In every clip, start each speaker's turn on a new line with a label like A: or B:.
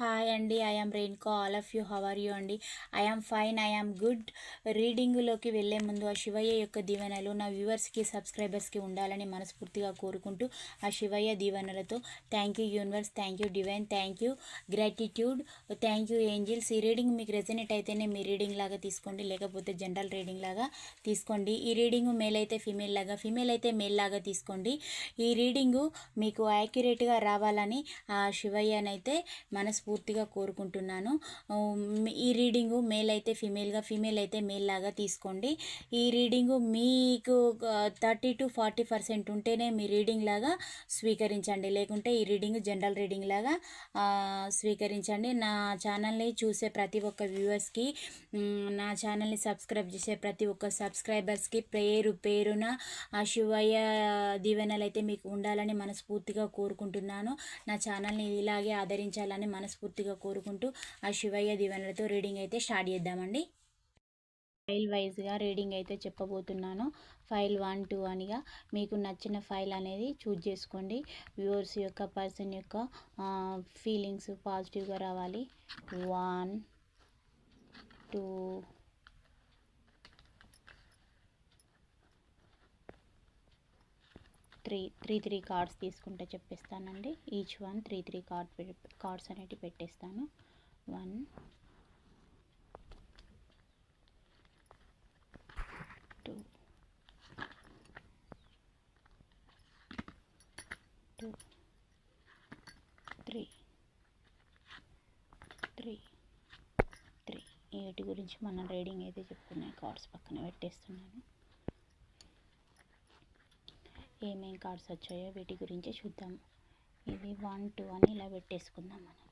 A: Hi అండి. I రెయిన్కో all of you. How are you అండి? I fine. I good. రీడింగ్లోకి వెళ్ళే ముందు ఆ శివయ్య యొక్క దీవెనలు నా వ్యూవర్స్కి సబ్స్క్రైబర్స్కి ఉండాలని మనస్ఫూర్తిగా కోరుకుంటూ ఆ శివయ్య దీవెనలతో thank you universe thank you divine thank you gratitude thank you angels. ఈ రీడింగ్ మీకు రెజనేట్ అయితేనే మీ రీడింగ్ లాగా తీసుకోండి లేకపోతే జనరల్ రీడింగ్ లాగా తీసుకోండి. ఈ రీడింగ్ మేల్ అయితే ఫీమేల్ లాగా ఫీమేల్ అయితే మేల్ లాగా తీసుకోండి. ఈ రీడింగు మీకు యాక్యురేట్గా రావాలని ఆ శివయ్యనైతే మనస్ఫూర్తిగా కోరుకుంటున్నాను. ఈ రీడింగు మేల్ అయితే ఫీమేల్గా ఫీమేల్ అయితే మేల్ లాగా తీసుకోండి. ఈ రీడింగు మీకు థర్టీ టు ఫార్టీ పర్సెంట్ ఉంటేనే మీ రీడింగ్ లాగా స్వీకరించండి. లేకుంటే ఈ రీడింగ్ జనరల్ రీడింగ్ లాగా స్వీకరించండి. నా ఛానల్ని చూసే ప్రతి ఒక్క వ్యూవర్స్కి నా ఛానల్ని సబ్స్క్రైబ్ చేసే ప్రతి ఒక్క సబ్స్క్రైబర్స్కి పేరు పేరున ఆ శివయ్య దీవెనలు అయితే మీకు ఉండాలని మనస్ఫూర్తిగా కోరుకుంటున్నాను. నా ఛానల్ని ఇలాగే ఆదరించాలని మనస్ఫూర్తిగా కోరుకుంటూ ఆ శివయ్య దీవెనలతో రీడింగ్ అయితే స్టార్ట్ చేద్దామండి. ఫైల్ వైజ్గా రీడింగ్ అయితే చెప్పబోతున్నాను. ఫైల్ వన్ టూ అనిగా మీకు నచ్చిన ఫైల్ అనేది చూజ్ చేసుకోండి. వ్యూవర్స్ యొక్క పర్సన్ యొక్క ఫీలింగ్స్ పాజిటివ్గా రావాలి. One two three three three cards తీసుకుంటే చెప్పిస్తానండి. Each one three three card cards అనేటివి పెట్టేస్తాను. One. Two. Two. Three. Three. Three. వీటి గురించి మనం రీడింగ్ అయితే చెప్పుకున్నాయి కార్డ్స్ పక్కన పెట్టేస్తున్నాను. ఏమేం కార్డ్స్ వచ్చాయో వీటి గురించి చూద్దాం. ఇది వన్ టూ అని ఇలా పెట్టేసుకుందాం మనం.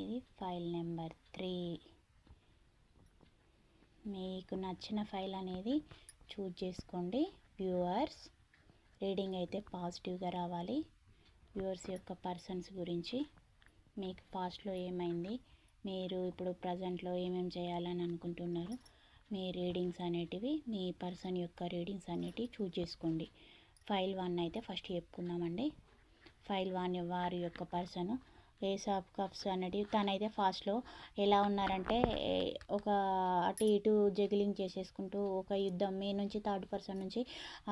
A: ఇది ఫైల్ నెంబర్ త్రీ. మీకు నచ్చిన ఫైల్ అనేది చూజ్ చేసుకోండి. వ్యూవర్స్ రీడింగ్ అయితే పాజిటివ్గా రావాలి. వ్యూవర్స్ యొక్క పర్సన్స్ గురించి మీకు పాస్ట్లో ఏమైంది మీరు ఇప్పుడు ప్రజెంట్లో ఏమేమి చేయాలని అనుకుంటున్నారు మీ రీడింగ్స్ అనేటివి మీ పర్సన్ యొక్క రీడింగ్స్ అనేటివి చూజ్ చేసుకోండి. ఫైల్ వన్ అయితే ఫస్ట్ చెప్పుకుందామండి. ఫైల్ వన్ వారి యొక్క పర్సన్ ఏస్ ఆఫ్ కప్స్ అనేటివి. తనైతే ఫాస్ట్లో ఎలా ఉన్నారంటే ఒక అటు ఇటు జగిలింగ్ చేసేసుకుంటూ ఒక యుద్ధం మీ నుంచి థర్డ్ పర్సన్ నుంచి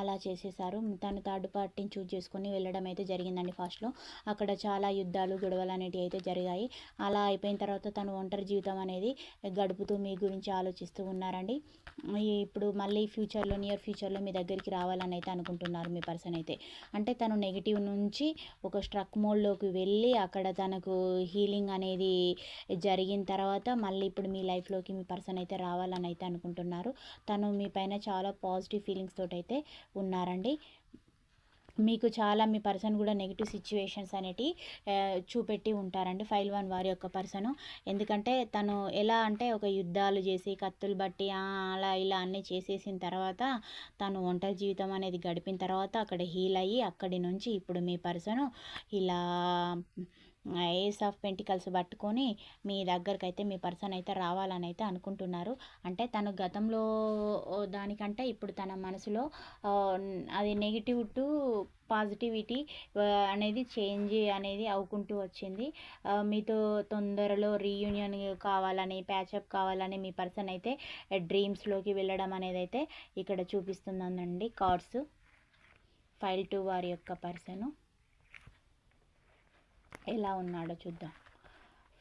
A: అలా చేసేసారు. తను థర్డ్ పార్టీని చూజ్ చేసుకొని వెళ్ళడం అయితే జరిగిందండి ఫాస్ట్లో అక్కడ చాలా యుద్ధాలు గొడవలు అనేటివి అయితే జరిగాయి. అలా అయిపోయిన తర్వాత తను ఒంటరి జీవితం అనేది గడుపుతూ మీ గురించి ఆలోచిస్తూ ఉన్నారండి. ఇప్పుడు మళ్ళీ ఫ్యూచర్లో నియర్ ఫ్యూచర్లో మీ దగ్గరికి రావాలని అయితే అనుకుంటున్నారు మీ పర్సన్ అయితే. అంటే తను నెగిటివ్ నుంచి ఒక స్ట్రక్ మోడ్లోకి వెళ్ళి అక్కడ తన మనకు హీలింగ్ అనేది జరిగిన తర్వాత మళ్ళీ ఇప్పుడు మీ లైఫ్లోకి మీ పర్సన్ అయితే రావాలని అయితే అనుకుంటున్నారు. తను మీ పైన చాలా పాజిటివ్ ఫీలింగ్స్ తోటైతే అయితే ఉన్నారండి. మీకు చాలా మీ పర్సన్ కూడా నెగిటివ్ సిచ్యువేషన్స్ అనేటివి చూపెట్టి ఉంటారండి ఫైల్ వన్ వారి యొక్క పర్సన్. ఎందుకంటే తను ఎలా అంటే ఒక యుద్ధాలు చేసి కత్తులు బట్టి అలా ఇలా అన్నీ చేసేసిన తర్వాత తను ఒంటరి జీవితం అనేది గడిపిన తర్వాత అక్కడ హీల్ అయ్యి అక్కడి నుంచి ఇప్పుడు మీ పర్సన్ ఇలా ఏస్ ఆఫ్ పెంటికల్స్ పట్టుకొని మీ దగ్గరకు అయితే మీ పర్సన్ అయితే రావాలని అయితే అనుకుంటున్నారు. అంటే తను గతంలో దానికంటే ఇప్పుడు తన మనసులో అది నెగిటివ్ టు పాజిటివిటీ అనేది చేంజ్ అనేది అవుకుంటూ వచ్చింది. మీతో తొందరలో రీయూనియన్ కావాలని ప్యాచప్ కావాలని మీ పర్సన్ అయితే డ్రీమ్స్లోకి వెళ్ళడం అనేది అయితే ఇక్కడ చూపిస్తుందండి. కార్డ్స్ ఫైల్ టూ వారి యొక్క పర్సను ఎలా ఉన్నాడో చూద్దాం.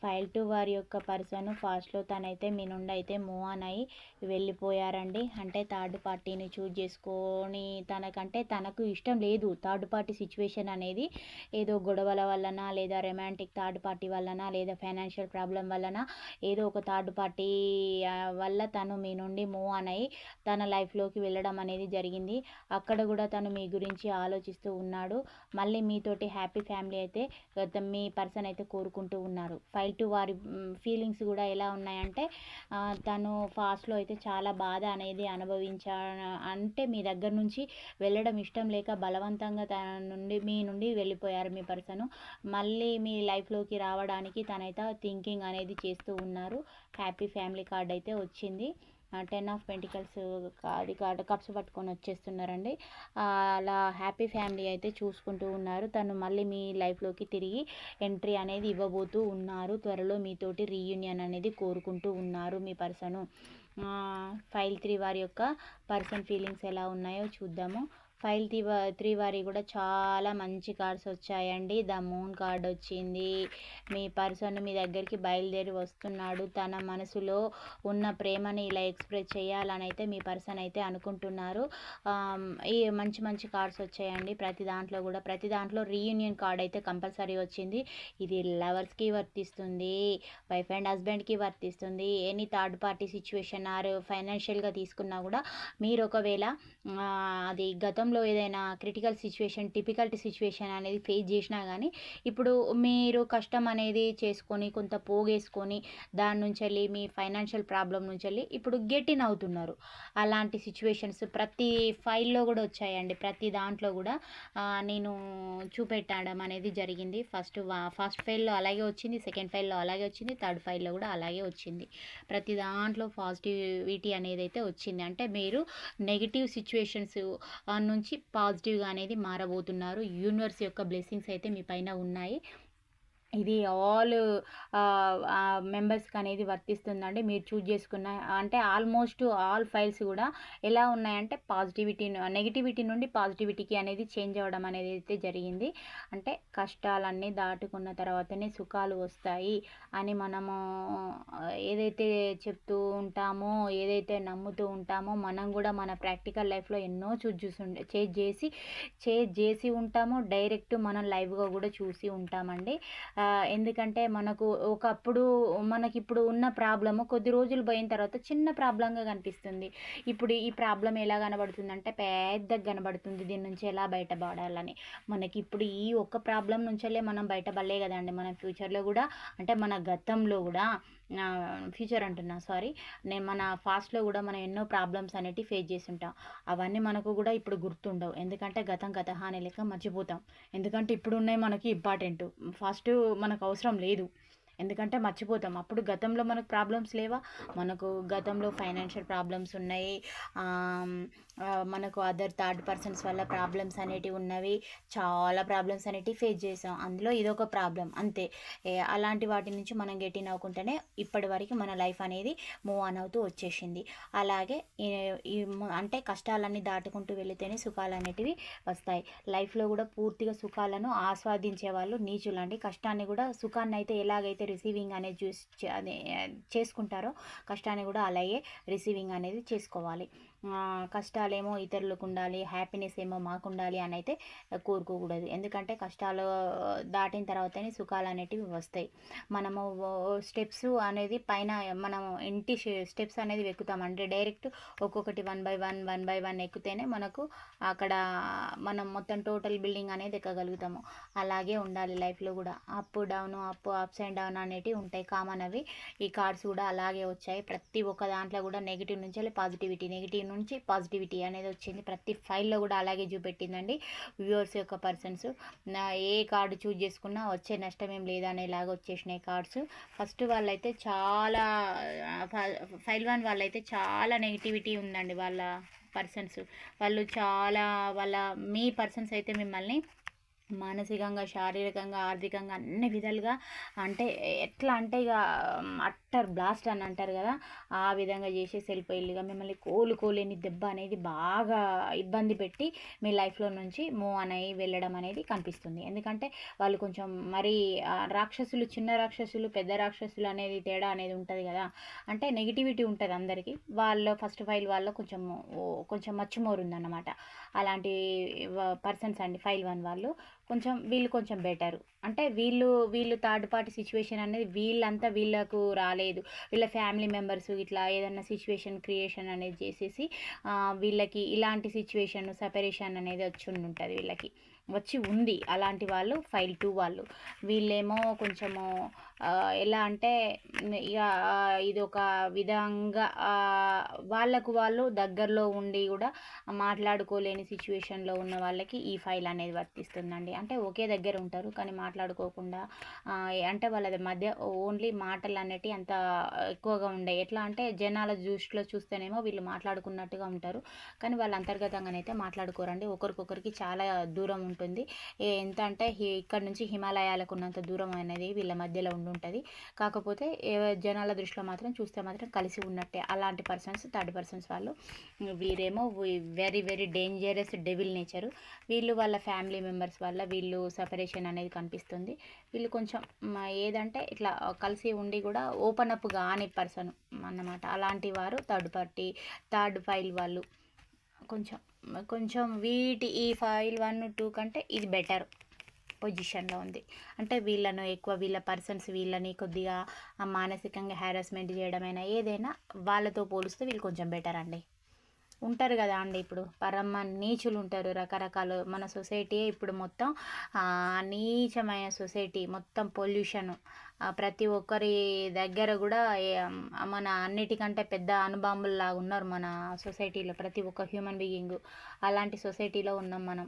A: ఫైల్ టు వారి యొక్క పర్సన్ ఫాస్ట్లో తనైతే మీ నుండి అయితే మూవ్ ఆన్ అయ్యి వెళ్ళిపోయారండి. అంటే థర్డ్ పార్టీని చూజ్ చేసుకొని తనకంటే తనకు ఇష్టం లేదు. థర్డ్ పార్టీ సిచ్యువేషన్ అనేది ఏదో గొడవల వలన లేదా రొమాంటిక్ థర్డ్ పార్టీ వలన లేదా ఫైనాన్షియల్ ప్రాబ్లం వలన ఏదో ఒక థర్డ్ పార్టీ వల్ల తను మీ నుండి మూవ్ ఆన్ అయ్యి తన లైఫ్లోకి వెళ్ళడం అనేది జరిగింది. అక్కడ కూడా తను మీ గురించి ఆలోచిస్తూ ఉన్నాడు. మళ్ళీ మీతోటి హ్యాపీ ఫ్యామిలీ అయితే గత మీ పర్సన్ అయితే కోరుకుంటూ ఉన్నారు. చైల్డ్ టు వారి ఫీలింగ్స్ కూడా ఎలా ఉన్నాయంటే తను ఫాస్ట్లో అయితే చాలా బాధ అనేది అనుభవించా అంటే మీ దగ్గర నుంచి వెళ్ళడం ఇష్టం లేక బలవంతంగా తన నుండి మీ నుండి వెళ్ళిపోయారు మీ పర్సన్ మళ్ళీ మీ లైఫ్లోకి రావడానికి తనైతే థింకింగ్ అనేది చేస్తూ ఉన్నారు. హ్యాపీ ఫ్యామిలీ కార్డ్ అయితే వచ్చింది. టెన్ ఆఫ్ పెంటికల్స్ అది కాదు కప్స్ పట్టుకొని వచ్చేస్తున్నారండి. అలా హ్యాపీ ఫ్యామిలీ అయితే చూసుకుంటూ ఉన్నారు. తను మళ్ళీ మీ లైఫ్లోకి తిరిగి ఎంట్రీ అనేది ఇవ్వబోతూ ఉన్నారు. త్వరలో మీతోటి రీయూనియన్ అనేది కోరుకుంటూ ఉన్నారు మీ పర్సను ఫైల్ త్రీ వారి యొక్క పర్సన్ ఫీలింగ్స్ ఎలా ఉన్నాయో చూద్దాము. ఫైల్ త్రీ త్రీ వారి కూడా చాలా మంచి కార్డ్స్ వచ్చాయండి. ద మూన్ కార్డ్ వచ్చింది. మీ పర్సన్ మీ దగ్గరికి బయలుదేరి వస్తున్నాడు. తన మనసులో ఉన్న ప్రేమని ఇలా ఎక్స్ప్రెస్ చేయాలని అయితే మీ పర్సన్ అయితే అనుకుంటున్నారు. ఈ మంచి మంచి కార్డ్స్ వచ్చాయండి. ప్రతి దాంట్లో కూడా ప్రతి దాంట్లో రీయూనియన్ కార్డ్ అయితే కంపల్సరీ వచ్చింది. ఇది లవర్స్కి వర్తిస్తుంది. వైఫ్ అండ్ హస్బెండ్కి వర్తిస్తుంది. Any third party situation or ఫైనాన్షియల్గా తీసుకున్నా కూడా మీరు ఒకవేళ అది గతం గతంలో ఏదైనా క్రిటికల్ సిచ్యువేషన్ డిఫికల్ట్ సిచ్యువేషన్ అనేది ఫేస్ చేసినా కానీ ఇప్పుడు మీరు కష్టం అనేది చేసుకొని కొంత పోగేసుకొని దాని నుంచి వెళ్ళి మీ ఫైనాన్షియల్ ప్రాబ్లం నుంచి వెళ్ళి ఇప్పుడు గెట్ ఇన్ అవుతున్నారు అలాంటి సిచ్యువేషన్స్ ప్రతి ఫైల్లో కూడా వచ్చాయండి. ప్రతి దాంట్లో కూడా నేను చూపెట్టడం అనేది జరిగింది. ఫస్ట్ ఫస్ట్ ఫైల్లో అలాగే వచ్చింది సెకండ్ ఫైల్లో అలాగే వచ్చింది థర్డ్ ఫైల్లో కూడా అలాగే వచ్చింది. ప్రతి దాంట్లో పాజిటివిటీ అనేది అయితే వచ్చింది. అంటే మీరు నెగిటివ్ సిచ్యువేషన్స్ నుంచి పాజిటివ్గా అనేది మారబోతున్నారు. యూనివర్స్ యొక్క బ్లెస్సింగ్స్ అయితే మీ పైన ఉన్నాయి. ఇది ఆల్ మెంబర్స్కి అనేది వర్తిస్తుందండి. మీరు చూజ్ చేసుకున్న అంటే ఆల్మోస్ట్ ఆల్ ఫైల్స్ కూడా ఎలా ఉన్నాయంటే పాజిటివిటీ నెగిటివిటీ నుండి పాజిటివిటీకి అనేది చేంజ్ అవ్వడం అనేది అయితే జరిగింది. అంటే కష్టాలన్నీ దాటుకున్న తర్వాతనే సుఖాలు వస్తాయి అని మనము ఏదైతే చెప్తూ ఉంటామో ఏదైతే నమ్ముతూ ఉంటామో మనం కూడా మన ప్రాక్టికల్ లైఫ్లో ఎన్నో చూజ్ చూసి చేజ్ చేసి చేజ్ చేసి ఉంటాము డైరెక్ట్ మనం లైవ్గా కూడా చూసి ఉంటామండి. ఎందుకంటే మనకు ఒకప్పుడు మనకి ఇప్పుడు ఉన్న ప్రాబ్లము కొద్ది రోజులు పోయిన తర్వాత చిన్న ప్రాబ్లంగా కనిపిస్తుంది. ఇప్పుడు ఈ ప్రాబ్లం ఎలా కనబడుతుందంటే పెద్దగా కనబడుతుంది దీని నుంచి ఎలా బయటపడాలని. మనకి ఇప్పుడు ఈ ఒక్క ప్రాబ్లం నుంచే మనం బయటపడలే కదండి. మన ఫ్యూచర్లో కూడా అంటే మన గతంలో కూడా. ఫ్యూచర్ అంటున్నా సారీ నేను మన ఫాస్ట్లో కూడా మనం ఎన్నో ప్రాబ్లమ్స్ అనేటివి ఫేస్ చేసి ఉంటాం అవన్నీ మనకు కూడా ఇప్పుడు గుర్తుండవు. ఎందుకంటే గతం గత అనే లెక్క మర్చిపోతాం. ఎందుకంటే ఇప్పుడు ఉన్నాయి మనకి ఇంపార్టెంట్ ఫాస్ట్ మనకు అవసరం లేదు. ఎందుకంటే మర్చిపోతాం. అప్పుడు గతంలో మనకు ప్రాబ్లమ్స్ లేవా? మనకు గతంలో ఫైనాన్షియల్ ప్రాబ్లమ్స్ ఉన్నాయి. మనకు అదర్ థర్డ్ పర్సన్స్ వల్ల ప్రాబ్లమ్స్ అనేటివి ఉన్నవి చాలా ప్రాబ్లమ్స్ అనేటివి ఫేస్ చేసాం. అందులో ఇదొక ప్రాబ్లం అంతే. అలాంటి వాటి నుంచి మనం గెటిన్ అవ్వకుండానే ఇప్పటి వరకు మన లైఫ్ అనేది మూవ్ ఆన్ అవుతూ వచ్చేసింది. అలాగే ఈ- అంటే కష్టాలన్నీ దాటుకుంటూ వెళితేనే సుఖాలు అనేటివి వస్తాయి. లైఫ్లో కూడా పూర్తిగా సుఖాలను ఆస్వాదించే వాళ్ళు నీచులు అండి. కష్టాన్ని కూడా సుఖాన్ని అయితే ఎలాగైతే రిసీవింగ్ అనేది చూసి అదే చేసుకుంటారో కష్టాన్ని కూడా అలాగే రిసీవింగ్ అనేది చేసుకోవాలి. కష్టాలేమో ఇతరులకు ఉండాలి హ్యాపీనెస్ ఏమో మాకు ఉండాలి అని అయితే కోరుకోకూడదు. ఎందుకంటే కష్టాలు దాటిన తర్వాతనే సుఖాలు అనేటివి వస్తాయి. మనము స్టెప్స్ అనేది పైన మనం ఇంటి స్టెప్స్ అనేది ఎక్కుతాం అంటే డైరెక్ట్ ఒక్కొక్కటి one by one one by one ఎక్కితేనే మనకు అక్కడ మనం మొత్తం టోటల్ బిల్డింగ్ అనేది ఎక్కగలుగుతాము. అలాగే ఉండాలి లైఫ్లో కూడా. Up down up ups and down అనేటివి ఉంటాయి. కామన్ అవి. ఈ కార్డ్స్ కూడా అలాగే వచ్చాయి. ప్రతి ఒక్క దాంట్లో కూడా నెగిటివ్ నుంచి పాజిటివిటీ నెగిటివ్ నుంచి పాజిటివిటీ అనేది వచ్చింది. ప్రతి ఫైల్లో కూడా అలాగే చూపెట్టిందండి. వ్యూవర్స్ యొక్క పర్సన్స్ నా ఏ కార్డు చూజ్ చేసుకున్నా వచ్చే నష్టం ఏం లేదనేలాగా వచ్చేసినాయి కార్డ్స్ ఫస్ట్ వాళ్ళైతే చాలా ఫైల్ వన్ వాళ్ళైతే చాలా నెగిటివిటీ ఉందండి వాళ్ళ పర్సన్స్ వాళ్ళు చాలా వాళ్ళ మీ పర్సన్స్ అయితే మిమ్మల్ని మానసికంగా శారీరకంగా ఆర్థికంగా అన్ని విధాలుగా అంటే ఎట్లా అంటే ఇక అట్టర్ బ్లాస్ట్ అని అంటారు కదా ఆ విధంగా చేసేసి వెళ్ళిపోయి ఇక మిమ్మల్ని కోలుకోలేని దెబ్బ అనేది బాగా ఇబ్బంది పెట్టి మీ లైఫ్లో నుంచి మూవ్ అని వెళ్ళడం అనేది కనిపిస్తుంది. ఎందుకంటే వాళ్ళు కొంచెం మరి రాక్షసులు చిన్న రాక్షసులు పెద్ద రాక్షసులు అనేది తేడా అనేది ఉంటుంది కదా. అంటే నెగిటివిటీ ఉంటుంది అందరికీ. వాళ్ళ ఫస్ట్ ఫైల్ వాళ్ళ కొంచెం ఓ, కొంచెం మచ్చుమోరు ఉందన్నమాట. అలాంటి పర్సన్స్ అండి ఫైల్ వన్ వాళ్ళు. కొంచెం వీళ్ళు కొంచెం బెటర్. అంటే వీళ్ళు వీళ్ళు థర్డ్ పార్టీ సిచ్యువేషన్ అనేది వీళ్ళంతా వీళ్ళకు రాలేదు. వీళ్ళ ఫ్యామిలీ మెంబర్స్ ఇట్లా ఏదైనా సిచ్యువేషన్ క్రియేషన్ అనేది చేసేసి వీళ్ళకి ఇలాంటి సిచ్యువేషన్ సపరేషన్ అనేది వచ్చి ఉంటుంది వీళ్ళకి. వచ్చి ఉంది అలాంటి వాళ్ళు ఫైల్ టూ వాళ్ళు. వీళ్ళేమో కొంచెము ఎలా అంటే ఇక ఇది ఒక విధంగా వాళ్ళకు వాళ్ళు దగ్గరలో ఉండి కూడా మాట్లాడుకోలేని సిచ్యువేషన్లో ఉన్న వాళ్ళకి ఈ ఫైల్ అనేది వర్తిస్తుందండి. అంటే ఒకే దగ్గర ఉంటారు కానీ మాట్లాడుకోకుండా అంటే వాళ్ళ మధ్య ఓన్లీ మాటలు అనేటివి అంత ఎక్కువగా ఉండే. ఎట్లా అంటే జనాల దృష్టిలో చూస్తేనేమో వీళ్ళు మాట్లాడుకున్నట్టుగా ఉంటారు. కానీ వాళ్ళు అంతర్గతంగానైతే మాట్లాడుకోరండి. ఒకరికొకరికి చాలా దూరం ఉంటుంది. ఎంత అంటే ఇక్కడ నుంచి హిమాలయాలకు ఉన్నంత దూరం అనేది వీళ్ళ మధ్యలో ఉండి ఉంటుంది. కాకపోతే జనాల దృష్టిలో మాత్రం చూస్తే మాత్రం కలిసి ఉన్నట్టే. అలాంటి పర్సన్స్ థర్డ్ పర్సన్స్ వాళ్ళు వీరేమో very very dangerous devil nature. వీళ్ళు వాళ్ళ ఫ్యామిలీ మెంబర్స్ వల్ల వీళ్ళు సపరేషన్ అనేది కనిపిస్తుంది వీళ్ళు కొంచెం ఏదంటే ఇట్లా కలిసి ఉండి కూడా ఓపెన్ అప్ కాని పర్సన్ అన్నమాట. అలాంటి వారు థర్డ్ పార్టీ థర్డ్ ఫైల్ వాళ్ళు. కొంచెం కొంచెం వీటి ఈ ఫైల్ వన్ టూ కంటే ఇది బెటర్ పొజిషన్లో ఉంది. అంటే వీళ్ళను ఎక్కువ వీళ్ళ పర్సన్స్ వీళ్ళని కొద్దిగా మానసికంగా హ్యారాస్మెంట్ చేయడమైనా ఏదైనా వాళ్ళతో పోలిస్తే వీళ్ళు కొంచెం బెటర్ అండి. ఉంటారు కదా అండి. ఇప్పుడు పరమ నీచులు ఉంటారు రకరకాలు మన సొసైటీ ఇప్పుడు మొత్తం నీచమైన సొసైటీ మొత్తం పొల్యూషన్. ప్రతి ఒక్కరి దగ్గర కూడా మన అన్నిటికంటే పెద్ద అనుబాంబుల్లాగా ఉన్నారు మన సొసైటీలో ప్రతి ఒక్క హ్యూమన్ బీయింగ్. అలాంటి సొసైటీలో ఉన్నాం మనం.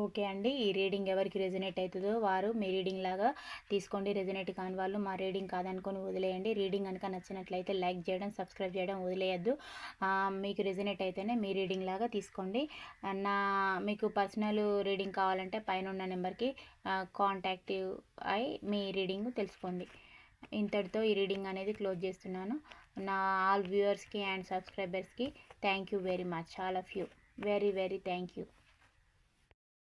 A: ఓకే అండి. ఈ రీడింగ్ ఎవరికి రెజినేట్ అవుతుందో వారు మీ రీడింగ్ లాగా తీసుకోండి. రెజినేట్ కాని వాళ్ళు మా రీడింగ్ కాదనుకొని వదిలేయండి. రీడింగ్ కనుక నచ్చినట్లయితే లైక్ చేయడం సబ్స్క్రైబ్ చేయడం వదిలేయద్దు. మీకు రెజినేట్ అయితేనే మీ రీడింగ్ లాగా తీసుకోండి. నా మీకు పర్సనల్ రీడింగ్ కావాలంటే పైన ఉన్న నెంబర్కి కాంటాక్ట్ అయి మీ రీడింగ్ తెలుసుకోండి. ఇంతటితో ఈ రీడింగ్ అనేది క్లోజ్ చేస్తున్నాను. నా ఆల్ వ్యూవర్స్కి అండ్ సబ్స్క్రైబర్స్కి thank you very much. All of you. Very very thank you